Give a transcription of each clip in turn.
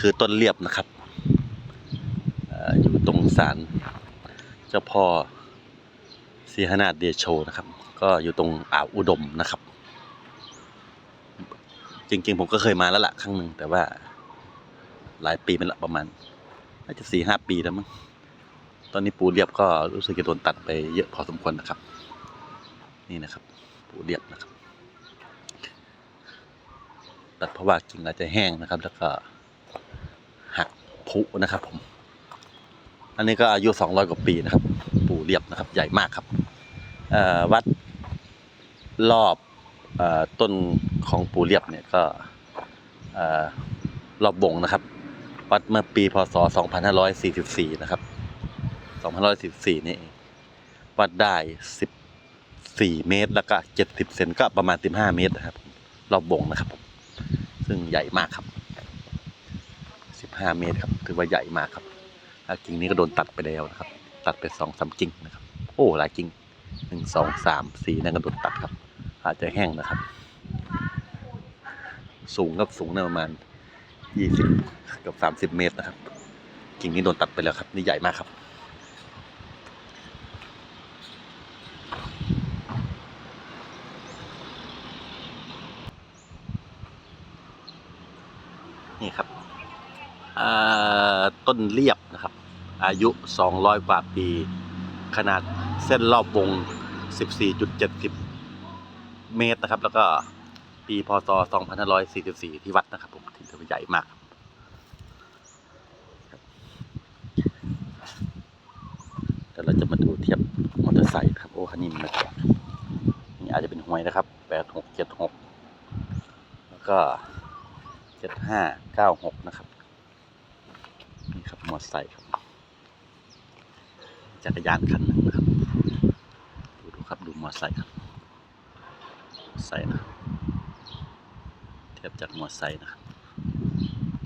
คือต้นเรียบนะครับอยู่ตรงศาลเจ้าพ่อสีหนาถเดโชนะครับ ก็อยู่ตรงอ่าวอุดมนะครับ จริงๆ ผมก็เคยมาแล้วล่ะครั้งหนึ่งแต่ว่าหลายปีมาละประมาณน่าจะสี่ห้าปีแล้วมั้งตอนนี้ปูเรียบก็รู้สึกจะโดนตัดไปเยอะพอสมควรนะครับ นี่นะครับ ปูเรียบนะครับ ตัดเพราะว่ากิ่งอาจจะแห้งนะครับ แล้วก็ ผุนะครับผม อันนี้ก็อายุสองร้อยกว่าปีนะครับ ปูเรียบนะครับ ใหญ่มากครับวัดรอบอต้นของปูเรียบเนี่ยก็รอบบงนะครับ วัดเมื่อปีพศ 2544 นะครับ 2544 นี่วัดได้ 14 เมตร แล้วก็ 70 เซนก็ประมาณ 15 เมตรนะครับ รอบบงนะครับผมซึ่งใหญ่มากครับ 15 เมตรครับ ถือว่าใหญ่มากครับกิ่งนี้ก็โดนตัดไปแล้วนะครับ ตัดไปสองสามกิ่งนะครับ โอ้หลายกิ่งหนึ่งสองสามสี่นั่นก็โดนตัดครับ อาจจะแห้งนะครับ สูงครับสูงนะประมาณยี่สิบกือบสามสิบเมตรนะครับ กิ่งนี้โดนตัดไปแล้วครับ นี่ใหญ่มากครับนี่ครับ ต้นเรียบนะครับ อายุสองร้อยกว่าปี ขนาดเส้นรอบวงสิบสี่จุดเจ็ดสิบเมตรนะครับ แล้วก็ปีพศสองพันห้าร้อยสี่สิบสี่ที่วัดนะครับ ผมถือว่าใหญ่มากเดี๋ยวเราจะมาดูเทียบมอเตอร์ไซค์ครับ โอ้คันนี้มันมาจอดนี่อาจจะเป็นหวยนะครับแปดหกเจ็ดหกแล้วก็เจ็ดห้าเก้าหกนะครับ อเตอร์ไซค์ครับจักรยานคันหนึ่งนะครับดูดูครับดูมอเตอร์ไซค์ครับมอไซค์นะเทียบจากมอเตอร์ไซค์นะครับ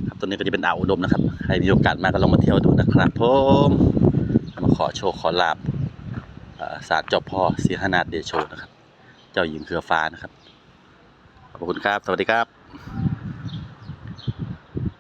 ครับตัวนี้ก็จะเป็นอ่าวอุดมนะครับ ใครมีโอกาสมาก็ลองมาเที่ยวดูนะครับผมมาขอโชว์ขอลาบเอ่อศาลเจ้าพ่อสีหนาถเดโชนะครับ เจ้าหญิงเครือฟ้านะครับ ขอบคุณครับ สวัสดีครับ